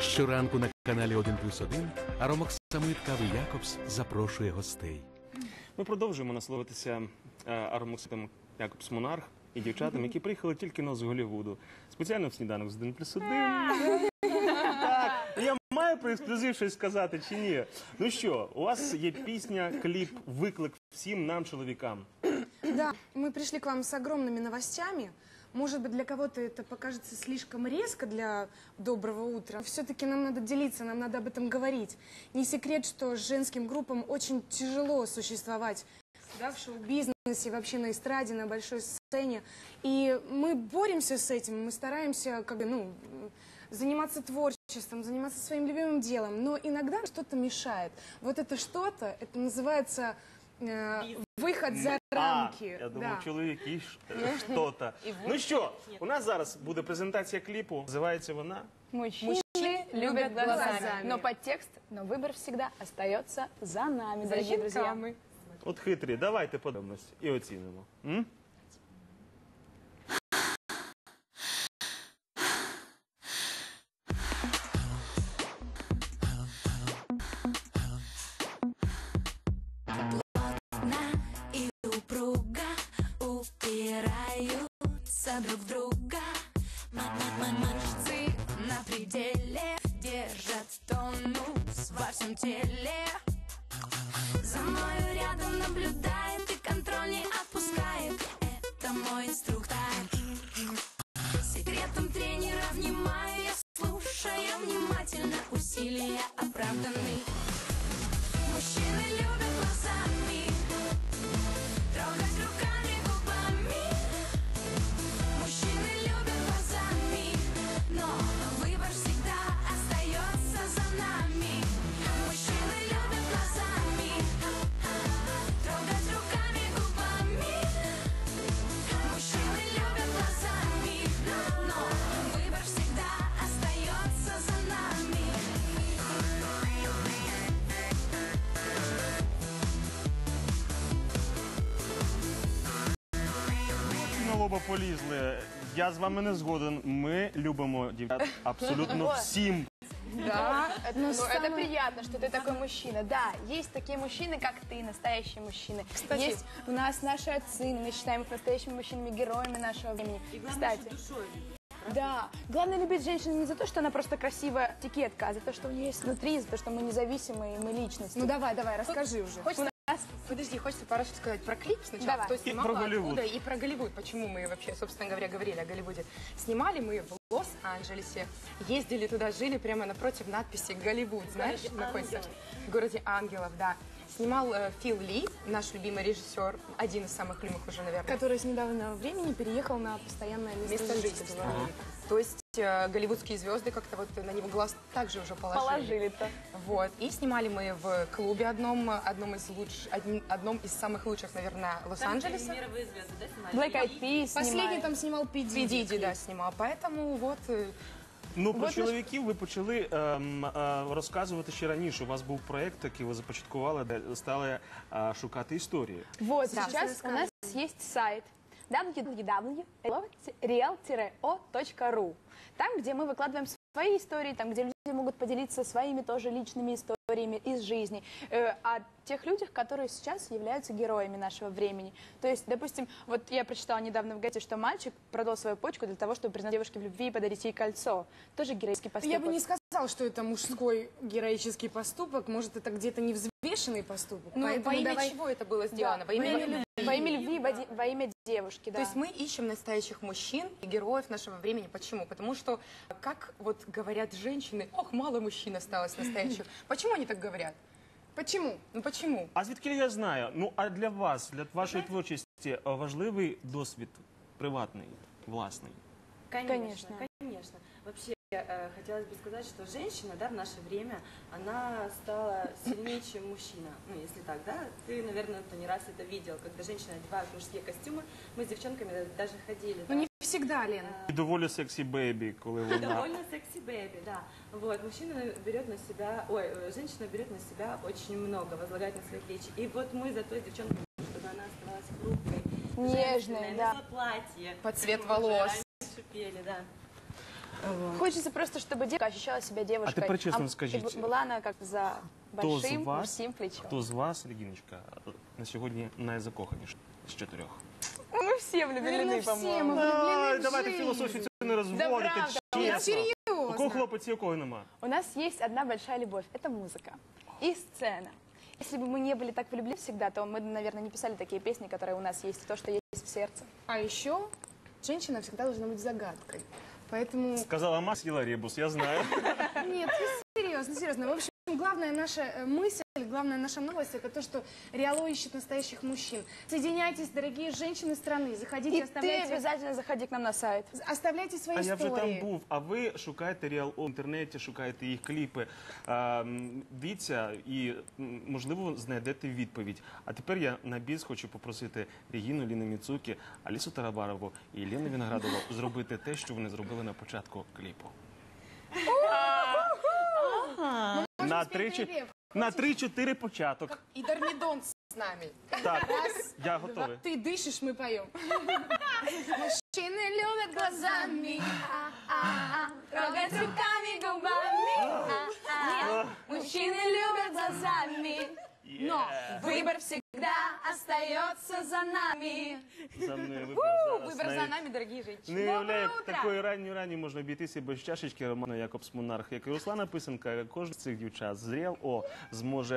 Щоранку на каналі 1 плюс 1 Аромок Самит Кави Якобс запрошує гостей. Ми продовжуємо насолодитися е, Якобс Монарх і дівчатам, які приїхали тільки но з Голлівуду. Спеціально в сніданок з 1 плюс 1. Так, я маю про ексклюзив щось сказати чи ні? Ну що, у вас є пісня, кліп, виклик всім нам, чоловікам. Да, мы пришли к вам с огромными новостями. Может быть, для кого-то это покажется слишком резко для доброго утра. Все-таки нам надо делиться, нам надо об этом говорить. Не секрет, что женским группам очень тяжело существовать да, в шоу-бизнесе, вообще на эстраде, на большой сцене. И мы боремся с этим, мы стараемся как бы, ну, заниматься творчеством, заниматься своим любимым делом. Но иногда что-то мешает. Вот это что-то, это называется э, выход за рамки. А, я думав, Да. чоловік і ш- е, що-то. Ну що, у нас зараз буде презентація кліпу. Називається вона Мужчины, любят глазами. Но подтекст, но выбор всегда остается за нами, дорогие друзья. От хитрі. Давайте подивимось і оцінимо. М? Друг друга. Мышцы на пределе держат тонус во всем теле. За мною рядом наблюдает лоба полізли. Я з вами не згоден. Ми любимо дівчат абсолютно всім. Да, это, ну, это приятно, что ты такой мужчина. Да, есть такие мужчины, как ты, настоящие мужчины. Есть у нас наши отцы, мы считаем их настоящими мужчинами, героями нашего времени. Кстати, да, главное любить женщину не за то, что она просто красивая этикетка, а за то, что у нее есть внутри, за то, что мы независимые, мы личности. Ну давай, давай, расскажи уже. у нас Подожди, хочется пару слов сказать про клип сначала. Давай. Кто И снимал, про Голливуд. откуда, и про Голливуд. Почему мы вообще, собственно говоря, говорили о Голливуде. Снимали мы в Лос-Анджелесе. Ездили туда, жили прямо напротив надписи «Голливуд». Знаешь, находится в городе Ангелов, да. Снимал э, Фил Ли, наш любимый режиссер, один из самых любимых уже, наверное. Который с недавнего времени переехал на постоянное место, Место жительства. жительства. То есть э, голливудские звезды как-то вот на него глаз также уже положили. положили-то. Вот. И снимали мы в клубе одном, одном из лучших, одним- одном из самых лучших, наверное, Лос-Анджелеса. Black Eyed Peas Последний снимает. там снимал Пи Пи Диди, да, снимал. Поэтому вот э, Ну про От ми ж- чоловіків ви почали ем, е, розказувати ще раніше. У вас був проєкт, який ви започаткували, де стали е, шукати історії. Вот, Да. сейчас у нас есть сайт www.real-o.ru Там, где мы выкладываем свои истории, там, где люди могут поделиться своими тоже личными историями из жизни, э, о тех людях, которые сейчас являются героями нашего времени. То есть, допустим, вот я прочитала недавно в газете, что мальчик продал свою почку для того, чтобы признать девушке в любви и подарить ей кольцо. Тоже героический поступок. Я бы не сказала, что это мужской героический поступок. Может, это где-то невзвешенный поступок. ну, Поэтому во имя давай- чего это было Да, сделано? во имя любви, во имя любви, во де- во имя девушки, да. То есть мы ищем настоящих мужчин и героев нашего времени. Почему? Потому что, как вот говорят женщины, ох, мало мужчин осталось настоящих. Почему они так говорят? Почему? Ну почему? А звідки я знаю? Ну а для вас, для вашої творчості, е, важливий досвід приватний, власний. Конечно, Конечно. конечно. Вообще, э, хотелось бы сказать, что женщина, да, в наше время, она стала сильнее, чем мужчина. Ну, если так, да, ты, наверное, то не раз это видел, когда женщины одевают мужские костюмы. Мы с девчонками даже ходили. Ну, да. не всегда, Лен. І доволі сексі бейбі, коли вона. Довольно секси бэби, да. Вот, мужчина берет на себя, ой, э, женщина берет на себя очень много, возлагает на свои плечи. И вот мы зато с девчонками, чтобы она оставалась хрупкой, Нежной, женственной, да. носила платье. Под цвет как мы уже волос. раньше пели, да. Хочется просто, чтобы девушка ощущала себя девушкой. тепер чесно А скажіть, б- Была она как за Хто з большим вас, мужским плечом. хто з вас, Регіночка, на сьогодні найзакоханіша з чотирьох? Мы все Наверное, влюблены, все мы по-моему. влюблены в давайте жизнь. філософію цю не розводити, правда. Нет, чесно. У кого серьезно. хлопець, і у кого нема? У нас есть одна большая любовь – это музыка и сцена. Если бы мы не были так влюблены всегда, то мы, наверное, не писали такие песни, которые у нас есть, то, что есть в сердце. А еще женщина всегда должна быть загадкой. Поэтому Сказала Ма, съела ребус, я знаю. Нет, серьезно, серьезно. В общем, главная наша э, мысль, главная наша новость это то, что Реало ищет настоящих мужчин. Соединяйтесь, дорогие женщины страны, заходите, И ты оставляйте, обязательно заходи к нам на сайт. оставляйте свои А я вже истории. там був. А ви шукаєте Реал О в інтернеті, шукаєте їх кліпи. А, м, Дивіться і м, можливо знайдете відповідь. А тепер я на біс хочу попросити Регіну Ліну Міцукі, Алісу Тарабарову і Лену Віноградову зробити те, що вони зробили на початку кліпу. На три чи- перерыв. на три-чотири початок. И Дармидон с нами. Так, я готовий. Ты дышишь, мы поем. Мужчины любят глазами, Трогать руками, губами. Мужчины любят глазами. Но выбор всегда остается за нами. За мною вибір зараз. Выбор за Навіть нами, дорогие женщины. Не уявляю, як утро! такої ранньої рані можна обійтися без чашечки Романа Якобс Монарх, як і Руслана Писанка, кожен з цих дівчат з Ріал О зможе